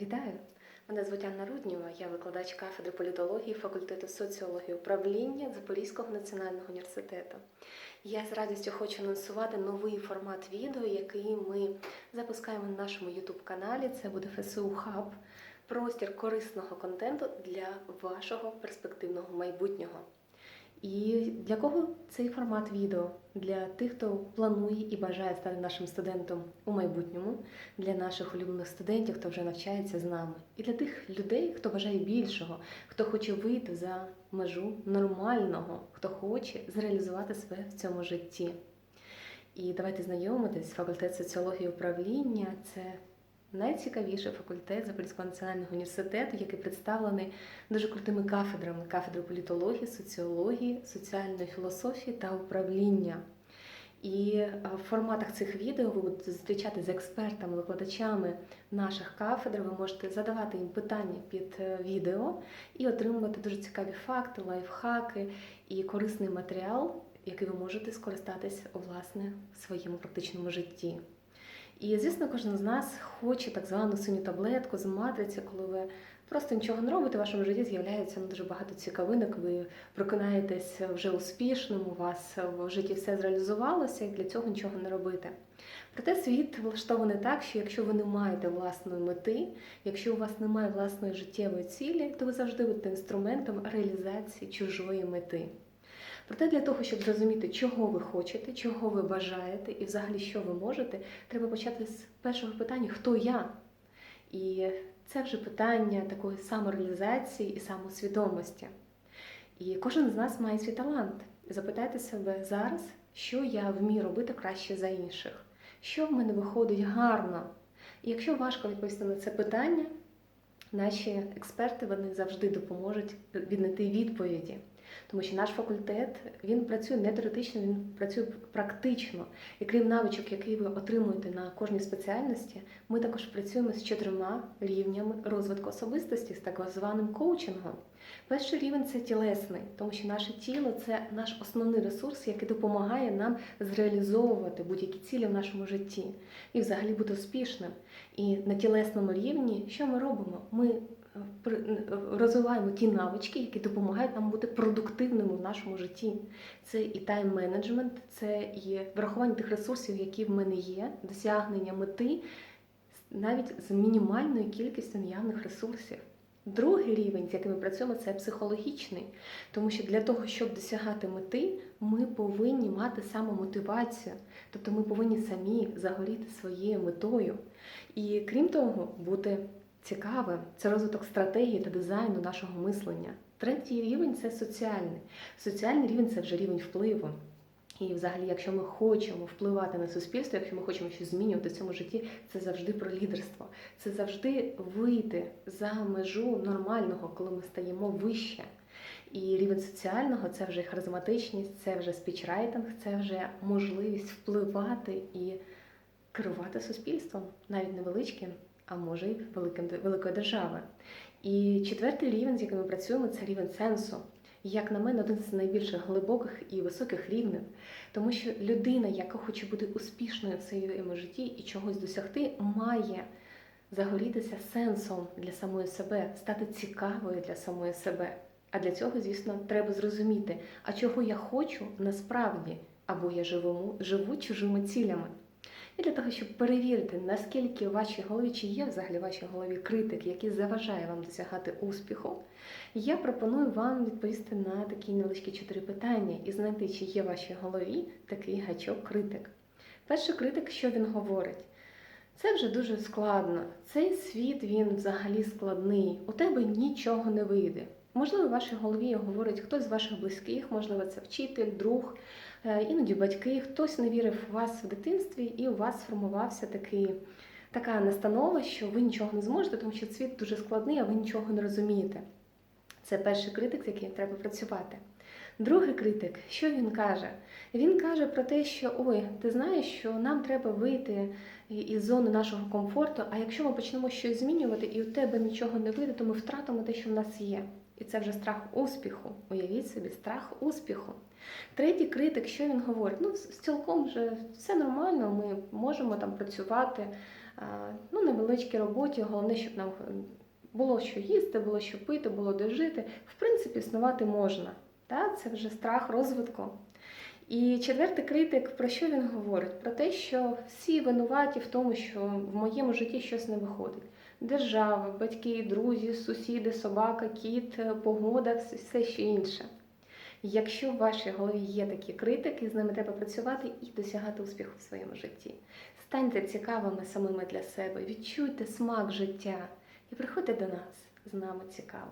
Вітаю! Мене звуть Анна Рудніва, я викладач кафедри політології факультету соціології управління Запорізького національного університету. Я з радістю хочу анонсувати новий формат відео, який ми запускаємо на нашому youtube каналі Це буде ФСУ Хаб, простір корисного контенту для вашого перспективного майбутнього. І для кого цей формат відео? Для тих, хто планує і бажає стати нашим студентом у майбутньому, для наших улюблених студентів, хто вже навчається з нами, і для тих людей, хто бажає більшого, хто хоче вийти за межу нормального, хто хоче зреалізувати себе в цьому житті. І давайте знайомитись, факультет соціології управління це найцікавіший факультет Запорізького національного університету, який представлений дуже крутими кафедрами: кафедрою політології, соціології, соціальної філософії та управління. І е, в форматах цих відео ви будете зустрічати з експертами, викладачами наших кафедр. Ви можете задавати їм питання під е, відео і отримувати дуже цікаві факти, лайфхаки і корисний матеріал, який ви можете скористатись власне в своєму практичному житті. І, звісно, кожен з нас хоче так звану синю таблетку з матриці, коли ви просто нічого не робите, в вашому житті з'являється ну, дуже багато цікавинок, ви прокинаєтесь вже успішним, у вас в житті все зреалізувалося, і для цього нічого не робити. Проте світ влаштований так, що якщо ви не маєте власної мети, якщо у вас немає власної життєвої цілі, то ви завжди будете інструментом реалізації чужої мети. Проте для того, щоб зрозуміти, чого ви хочете, чого ви бажаєте і взагалі що ви можете, треба почати з першого питання Хто я? І це вже питання такої самореалізації і самосвідомості. І кожен з нас має свій талант. Запитайте себе зараз, що я вмію робити краще за інших, що в мене виходить гарно. І якщо важко відповісти на це питання, наші експерти вони завжди допоможуть віднайти відповіді. Тому що наш факультет він працює не теоретично, він працює практично. І крім навичок, які ви отримуєте на кожній спеціальності, ми також працюємо з чотирма рівнями розвитку особистості, з так званим коучингом. Перший рівень це тілесний, тому що наше тіло це наш основний ресурс, який допомагає нам зреалізовувати будь-які цілі в нашому житті і взагалі бути успішним. І на тілесному рівні що ми робимо? Ми розвиваємо ті навички, які допомагають нам бути продуктивними в нашому житті. Це і тайм-менеджмент, це і врахування тих ресурсів, які в мене є, досягнення мети навіть з мінімальною кількістю наявних ресурсів. Другий рівень, з яким ми працюємо, це психологічний, тому що для того, щоб досягати мети, ми повинні мати самомотивацію, тобто ми повинні самі загоріти своєю метою. І крім того, бути цікаве це розвиток стратегії та дизайну нашого мислення. Третій рівень це соціальний. Соціальний рівень це вже рівень впливу. І, взагалі, якщо ми хочемо впливати на суспільство, якщо ми хочемо щось змінювати в цьому житті, це завжди про лідерство. Це завжди вийти за межу нормального, коли ми стаємо вище. І рівень соціального це вже харизматичність, це вже спічрайтинг, це вже можливість впливати і керувати суспільством, навіть невеличким а може й великої держави. І четвертий рівень, з яким ми працюємо, це рівень сенсу. Як на мене, один з найбільш глибоких і високих рівнів, тому що людина, яка хоче бути успішною в своєму житті і чогось досягти, має загорітися сенсом для самої себе, стати цікавою для самої себе. А для цього, звісно, треба зрозуміти, а чого я хочу насправді, або я живу, живу чужими цілями. І для того, щоб перевірити, наскільки в вашій голові чи є взагалі в вашій голові критик, який заважає вам досягати успіху, я пропоную вам відповісти на такі невеличкі чотири питання і знайти, чи є в вашій голові такий гачок-критик. Перший критик, що він говорить? Це вже дуже складно. Цей світ він взагалі складний. У тебе нічого не вийде. Можливо, в вашій голові говорить хтось з ваших близьких, можливо, це вчитель, друг, Е, іноді батьки, хтось не вірив в вас в дитинстві, і у вас сформувався такий, така настанова, що ви нічого не зможете, тому що світ дуже складний, а ви нічого не розумієте. Це перший критик, з яким треба працювати. Другий критик, що він каже? Він каже про те, що ой, ти знаєш, що нам треба вийти із зони нашого комфорту, а якщо ми почнемо щось змінювати, і у тебе нічого не вийде, то ми втратимо те, що в нас є. І це вже страх успіху. Уявіть собі, страх успіху. Третій критик, що він говорить? Ну, з цілком вже все нормально, ми можемо там працювати, ну, невеличкій роботі. Головне, щоб нам було що їсти, було що пити, було де жити. В принципі, існувати можна. Та? Це вже страх розвитку. І четвертий критик, про що він говорить? Про те, що всі винуваті в тому, що в моєму житті щось не виходить. Держава, батьки, друзі, сусіди, собака, кіт, погода, все- все ще інше. Якщо в вашій голові є такі критики, з ними треба працювати і досягати успіху в своєму житті. Станьте цікавими самими для себе, відчуйте смак життя і приходьте до нас. З нами цікаво.